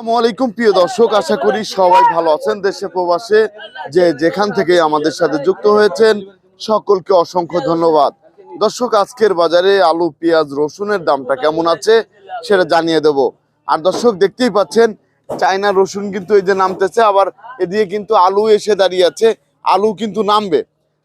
আলাইকুম, প্রিয় দর্শক, আশা করি সবাই ভালো আছেন। দেশে প্রবাসে যে যেখান থেকে আমাদের সাথে যুক্ত হয়েছেন, সকলকে অসংখ্য ধন্যবাদ। দর্শক, আজকের বাজারে আলু, পেঁয়াজ, রসুনের দামটা কেমন আছে সেটা জানিয়ে দেব। আর দর্শক, দেখতেই পাচ্ছেন, চায়না রসুন কিন্তু এই যে নামতেছে, আবার এদিকে কিন্তু আলু এসে দাঁড়িয়ে আছে, আলু কিন্তু নামবে।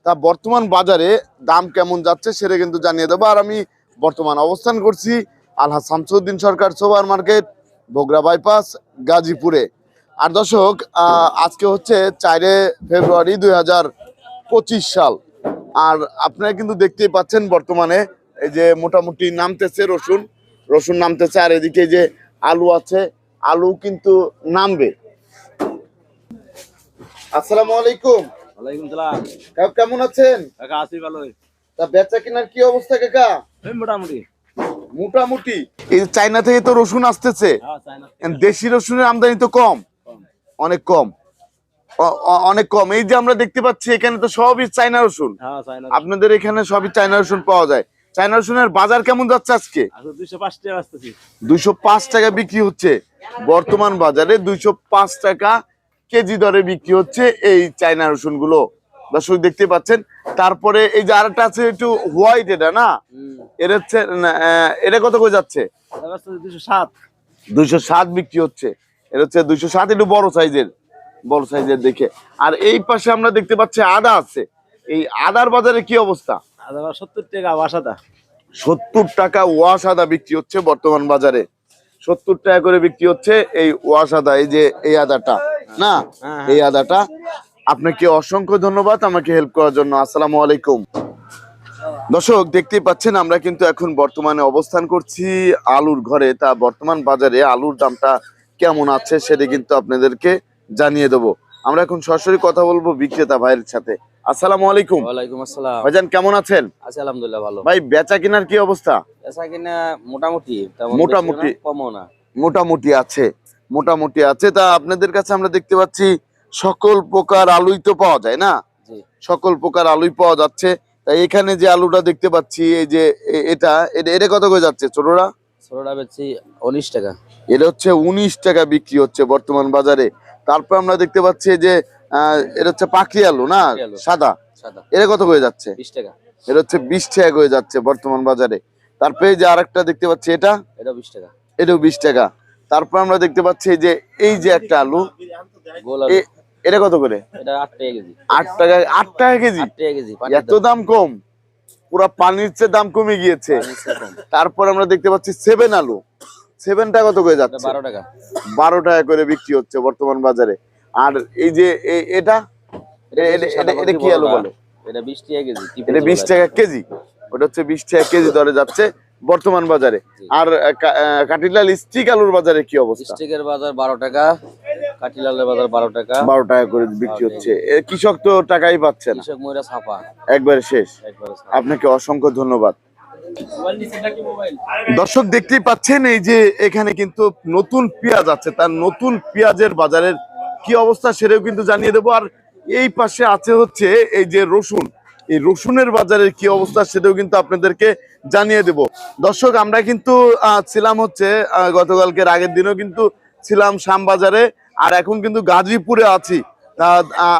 তা বর্তমান বাজারে দাম কেমন যাচ্ছে সেটা কিন্তু জানিয়ে দেবো। আর আমি বর্তমান অবস্থান করছি Alha Shamsuddin Sarkar super market Bogura bypass গাজীপুরে। আর দর্শক আজকে হচ্ছে চারে ফেব্রুয়ারি দুই হাজার পঁচিশ সাল। আর আপনারা কিন্তু দেখতেই পাচ্ছেন বর্তমানে এই যে মোটামুটি নামতেছে রসুন। রসুন নামতেছে আর এদিকে যে আলু আছে আলু কিন্তু নামবে। আসসালামু আলাইকুম। ওয়ালাইকুম সালাম। কাকু কেমন আছেন? কাকা আছি ভালোই। তা বেচা কেনার কি অবস্থা কাকা? মোটামুটি। মোটামুটি। এই যে চায়না থেকে তো রসুন আসতেছে। হ্যাঁ দেশি রসুনের আমদানি তো কম। অনেক কম। অনেক কম। এই যে আমরা দেখতে পাচ্ছি এখানে তো সবই চায়না রসুন। হ্যাঁ চাইনা আপনাদের এখানে সবই চায়না রসুন পাওয়া যায়। চায়না রসুনের বাজার কেমন যাচ্ছে আজকে? আসলে দুইশো পাঁচ টাকা দুইশো পাঁচ টাকা বিক্রি হচ্ছে। বর্তমান বাজারে দুইশো পাঁচ টাকা কেজি দরে বিক্রি হচ্ছে এই চায়না রসুনগুলো দর্শক দেখতে পাচ্ছেন। তারপরে এই যে আরেকটা আছে একটু হোয়াইট এটা না? এটা হচ্ছে এটা কত করে যাচ্ছে? সাত। দুইশো সাত বিক্রি হচ্ছে। এটা হচ্ছে দুইশো সাত একটু বড় সাইজের বড় সাইজের দেখে। আর এই পাশে আমরা দেখতে পাচ্ছি আদা আছে। এই আদার বাজারে কি অবস্থা? সত্তর টাকা সত্তর টাকা ওয়াশ আদা বিক্রি হচ্ছে বর্তমান বাজারে। সত্তর টাকা করে বিক্রি হচ্ছে এই ওয়াশ আদা এই যে এই আদাটা না? হ্যাঁ, এই আদাটা। আপনাকে অসংখ্য ধন্যবাদ আমাকে হেল্প করার জন্য। আসসালামু আলাইকুম। দর্শক দেখতেই পাচ্ছেন আমরা কিন্তু এখন বর্তমানে অবস্থান করছি আলুর ঘরে। তা বর্তমান বাজারে আলুর দামটা কেমন আছে সেটা কিন্তু আপনাদেরকে জানিয়ে দেবো। আমরা এখন সরাসরি কথা বলব বিক্রেতা ভাইয়ের সাথে। আসসালামু আলাইকুম। ওয়ালাইকুম আসসালাম। ভাইজান কেমন আছেন? আছি আলহামদুলিল্লাহ ভালো। ভাই বেচা কেনার কি অবস্থা? পেশা কিনা মোটামুটি। মোটামুটি। কমও না। মোটামুটি আছে মোটামুটি আছে। তা আপনাদের কাছে আমরা দেখতে পাচ্ছি সকল প্রকার আলুই তো পাওয়া যায় না? সকল প্রকার আলুই পাওয়া যাচ্ছে। তাই এখানে যে আলুটা দেখতে পাচ্ছি এই যে এটা এটা- কত করে যাচ্ছে ছোটরা? ছোটটা বেচছি উনিশ টাকা। এটা হচ্ছে উনিশ টাকা বিক্রি হচ্ছে বর্তমান বাজারে। তারপর আমরা দেখতে পাচ্ছি যে এটা হচ্ছে পাখি আলু না? সাদা। সাদা। এটা কত করে যাচ্ছে? বিশ টাকা। এটা হচ্ছে বিশ টাকা করে যাচ্ছে বর্তমান বাজারে। তারপরে যে আরেকটা দেখতে পাচ্ছি এটা? এটা বিশ টাকা। এটাও বিশ টাকা। তারপর আমরা দেখতে পাচ্ছি যে এই যে একটা আলু এটা কত করে? এটা টাকা কেজি। টাকা কেজি? আট টাকা কেজি এত দাম কম? পুরা পানির চেয়ে দাম কমে গিয়েছে। তারপর আমরা দেখতে পাচ্ছি সেভেন আলু। সেভেনটা কত করে যাচ্ছে? বারো টাকা। বারো টাকা করে বিক্রি হচ্ছে বর্তমান বাজারে। আর এই যে এটা? এটা- কি আলু বলে? এটা বিশ টাকা কেজি এটা বিশ টাকা কেজি। ওটা হচ্ছে বিশ টাকা কেজি দরে যাচ্ছে বর্তমান বাজারে। আর কাটিলাল স্টিক আলুর বাজারে কি অবস্থা? স্টিকের বাজার বারো টাকা। কাটিলালের বাজার বারো টাকা। বারো টাকা করে বিক্রি হচ্ছে। এ কৃষক তো টাকাই পাচ্ছে না। কৃষক ময়রা ছাপা। একবারে শেষ। একবারে ছাপা। আপনাকে অসংখ্য ধন্যবাদ। দর্শক দেখতেই পাচ্ছেন এই যে এখানে কিন্তু নতুন পেঁয়াজ আছে। তার নতুন পেঁয়াজের বাজারের কি অবস্থা সেটাও কিন্তু জানিয়ে দেবো। আর এই পাশে আছে হচ্ছে এই যে রসুন। এই রসুনের বাজারের কি অবস্থা সেটাও কিন্তু আপনাদেরকে জানিয়ে দেব। দর্শক আমরা কিন্তু আহ, ছিলাম হচ্ছে আহ, গতকালকের আগের দিনও কিন্তু ছিলাম শ্যামবাজারে। আর এখন কিন্তু গাজীপুরে আছি।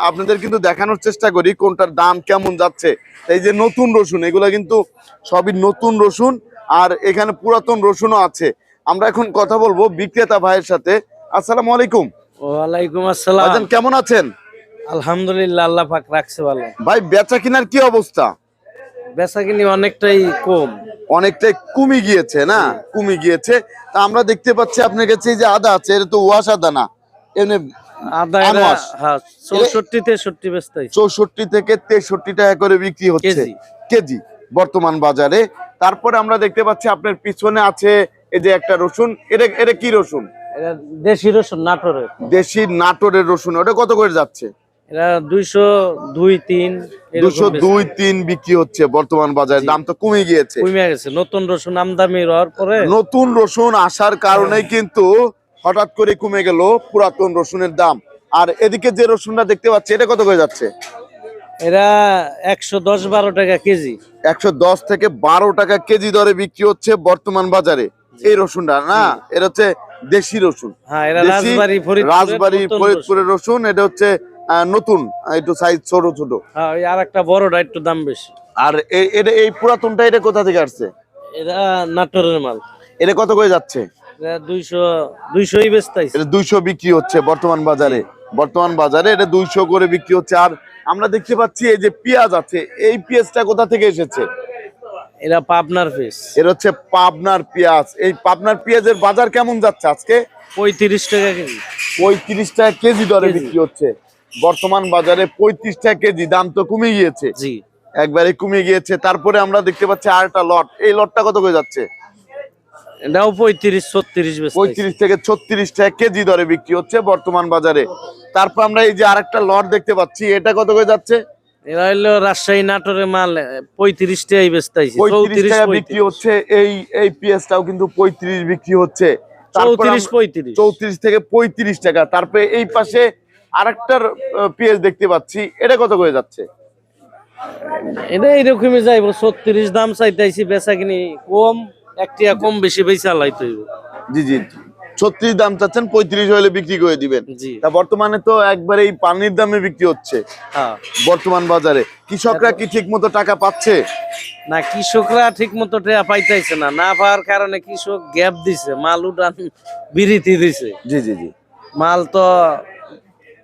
আপনাদের কিন্তু দেখানোর চেষ্টা করি কোনটার দাম কেমন যাচ্ছে। এই যে নতুন রসুন এগুলা কিন্তু সবই নতুন রসুন আর এখানে পুরাতন রসুনও আছে। আমরা এখন কথা বলব বিক্রেতা ভাইয়ের সাথে। আসসালামু আলাইকুম। ওয়ালাইকুম আসসালাম। কেমন আছেন? আলহামদুলিল্লাহ আল্লাহ পাক রাখছে ভালো। ভাই বেচা কিনার কি অবস্থা? বেচা কিনি অনেকটাই কম। অনেকটাই কমে গিয়েছে না? কমে গিয়েছে। তা আমরা দেখতে পাচ্ছি আপনার কাছে এই যে আদা আছে এটা তো ওয়াশ আদা না। এমনি। হ্যাঁ চৌষট্টি থেকে তেষট্টি টাকা করে বিক্রি হচ্ছে কেজি। কেজি বর্তমান বাজারে। তারপরে আমরা দেখতে পাচ্ছি আপনার পিছনে আছে এই যে একটা রসুন। এটা এটা কি রসুন? দেশি রসুন নাটোরের। দেশি নাটোরের রসুন। ওটা কত করে যাচ্ছে? দুইশো দুই তিন দুশো দুই তিন বিক্রি হচ্ছে বর্তমান বাজারে। দাম তো কমে গিয়েছে। কমে গেছে। নতুন রসুন আমদামি হওয়ার পরে নতুন রসুন আসার কারণে কিন্তু হঠাৎ করে কমে গেল পুরাতন রসুনের দাম। আর এদিকে যে রসুনটা দেখতে পাচ্ছি এটা কত করে যাচ্ছে? এরা একশো দশ বারো টাকা কেজি। একশো দশ থেকে বারো টাকা কেজি দরে বিক্রি হচ্ছে বর্তমান বাজারে। এই রসুনটা না? এটা হচ্ছে দেশি রসুন। হ্যাঁ রাজবাড়ি ফরিদপুরের রাজবাড়ি রসুন। এটা হচ্ছে নতুন একটু সাইজ ছোট ছোট। হ্যাঁ আর একটা বড়টা একটু দাম বেশি। আর এটা এই পুরাতনটা এটা কোথা থেকে আসছে? এরা নাটোরের মাল। এটা কত করে যাচ্ছে? এটা দুইশো বিক্রি হচ্ছে বর্তমান বাজারে। বর্তমান বাজারে এটা দুইশো করে বিক্রি হচ্ছে। আর আমরা দেখতে পাচ্ছি এই যে পেঁয়াজ আছে এই পেঁয়াজটা কোথা থেকে এসেছে? এরা পাবনার ফিস এর হচ্ছে পাবনার পেঁয়াজ। এই পাবনার পেঁয়াজের বাজার কেমন যাচ্ছে আজকে? পঁয়ত্রিশ টাকা কেজি। পঁয়ত্রিশ টাকা কেজি দরে বিক্রি হচ্ছে। বর্তমান বাজারে পঁয়ত্রিশ টাকা কেজি দাম তো কমে গিয়েছে। জি। একবারে কমে গিয়েছে। তারপরে আমরা দেখতে পাচ্ছি আরেকটা লট। এই লটটা কত করে যাচ্ছে? এটাও পঁয়ত্রিশ ছত্রিশ পঁয়ত্রিশ থেকে ছত্রিশ টাকা কেজি দরে বিক্রি হচ্ছে বর্তমান বাজারে। তারপর আমরা এই যে আরেকটা লট দেখতে পাচ্ছি এটা কত করে যাচ্ছে? এরা হইল রাজশাহী নাটোরের মাল পঁয়ত্রিশ টাকাই বেচতাইছে। পঁয়ত্রিশ চৌত্রিশ টাকা বিক্রি হচ্ছে এই এই পেঁয়াজটাও কিন্তু পঁয়ত্রিশ বিক্রি হচ্ছে। চৌত্রিশ পঁয়ত্রিশ। চৌত্রিশ থেকে পঁয়ত্রিশ টাকা। তারপরে এই পাশে আরেকটার পেঁয়াজ দেখতে পাচ্ছি এটা কত করে যাচ্ছে? এটা এইরকমই যাইব ছত্রিশ দাম চাইতেছি বেচা কিনি কম। একটিয়া কম বেশি বেচা লাইতে হইব। জি জি। ছত্রিশ দাম চাচ্ছেন পঁয়ত্রিশ হলে বিক্রি করে দিবেন। জি। তা বর্তমানে তো একবারে এই পানির দামে বিক্রি হচ্ছে হ্যাঁ। বর্তমান বাজারে। কৃষকরা কি ঠিক মতো টাকা পাচ্ছে? না কৃষকরা ঠিক মতো টেয়া পাইতেছে না। না পাওয়ার কারণে কৃষক গ্যাপ দিছে মাল উঠান বিরতি দিছে। জি জি জি। মাল তো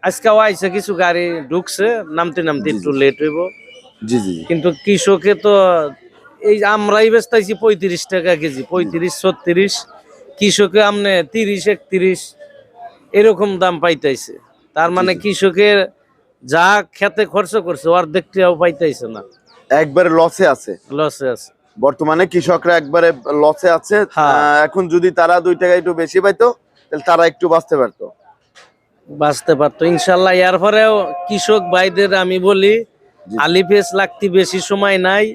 আজকেও আইছে কিছু গাড়ি ঢুকছে নামতে নামতে একটু লেট হইব। জি জি। কিন্তু কৃষকে তো এই আমরাই বেচতাইছি পঁয়ত্রিশ টাকা কেজি পঁয়ত্রিশ ছত্রিশ। কৃষকে আমনে তিরিশ একত্রিশ এরকম দাম পাইতাইছে। তার মানে কৃষকের যা খেতে খরচ করছে অর্ধেকটাও পাইতাইছে না। একবারে লসে আছে। লসে আছে। বর্তমানে কৃষকরা একবারে লসে আছে। হ্যাঁ। এখন যদি তারা দুই টাকা একটু বেশি পাইতো তাহলে তারা একটু বাঁচতে পারতো। বাঁচতে পারতো। ইনশাল্লাহ এর পরেও কৃষক ভাইদের আমি বলি। আলিফেস লাগতে বেশি সময় নাই।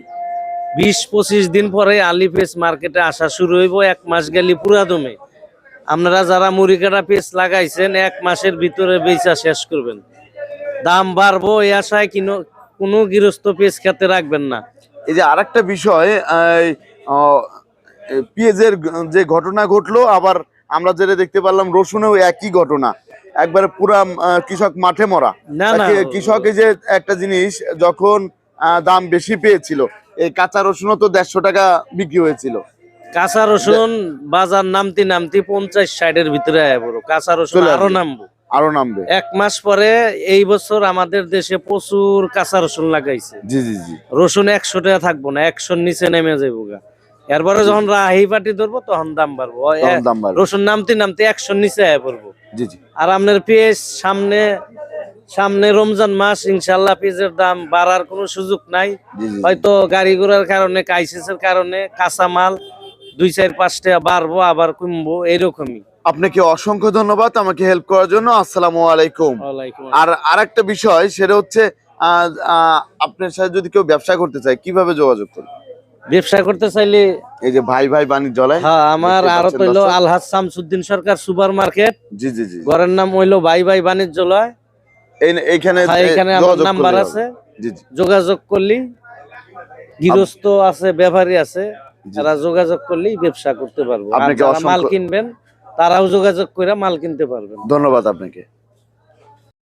বিশ পঁচিশ দিন পরে আলিফেস মার্কেটে আসা শুরু হইব এক মাস গেলি পুরা দমে আপনারা যারা মুড়ি কাটা পেস লাগাইছেন এক মাসের ভিতরে বেচা শেষ করবেন। দাম বাড়বো এই আশায় কিনো কোনো গৃহস্থ পেস খেতে রাখবেন না। এই যে আরেকটা বিষয় এই, আহ, এই পেঁয়াজের যে ঘটনা ঘটলো আবার আমরা যেটা দেখতে পারলাম রসুনেও একই ঘটনা। একবারে পুরা কৃষক মাঠে মরা। কৃষক যে একটা জিনিস যখন দাম বেশি পেয়েছিল এই কাঁচা রসুনও তো দেড়শো টাকা বিক্রি হয়েছিল। কাঁচা রসুন বাজার নামতে নামতে পঞ্চাশ ষাটের ভিতরে বড় কাঁচা রসুন আরও নামবো। আরও নামবে। এক মাস পরে এই বছর আমাদের দেশে প্রচুর কাঁচা রসুন লাগাইছে। জি জি জি। রসুন একশো টাকা থাকব না একশোর নিচে নেমে যাব গা। এরপরে যখন রাহি পাটি ধরবো তখন দাম বাড়বো। ও দাম বাড়বে। রসুন নামতে নামতে একশোর নিচে আয় পড়ব। জি জি। আর আপনার পেঁয়াজ সামনে সামনে রমজান মাস ইনশাল্লাহ পেঁয়াজের দাম বাড়ার কোনো সুযোগ নাই। হয়তো গাড়ি ঘোড়ার কারণে কাইসেসের কারণে কাঁচা মাল দুই চার পাঁচ টাকা বাড়বো আবার কমবো এইরকমই আপনাকে অসংখ্য ধন্যবাদ আমাকে হেল্প করার জন্য। আসসালামু আলাইকুম। আর আরেকটা বিষয় সেটা হচ্ছে আপনার সাথে যদি কেউ ব্যবসা করতে চায় কীভাবে যোগাযোগ করবে? ব্যবসা করতে চাইলে এই যে ভাই ভাই বাণিজ্যালয় হ্যাঁ আমার আরও দর্শক। আলহাজ শামসুদ্দিন সরকার সুপার মার্কেট জি জি জি। ঘরের নাম হইল ভাই ভাই বাণিজ্যালয় এইখানে হ্যাঁ, এখানে আমার নাম্বার আছে। যোগাযোগ করলি গৃহস্থ আছে ব্যাপারী আছে যারা তারা যোগাযোগ করলেই ব্যবসা করতে পারব। মাল কিনবেন তারাও যোগাযোগ করে মাল কিনতে পারবেন। ধন্যবাদ আপনাকে।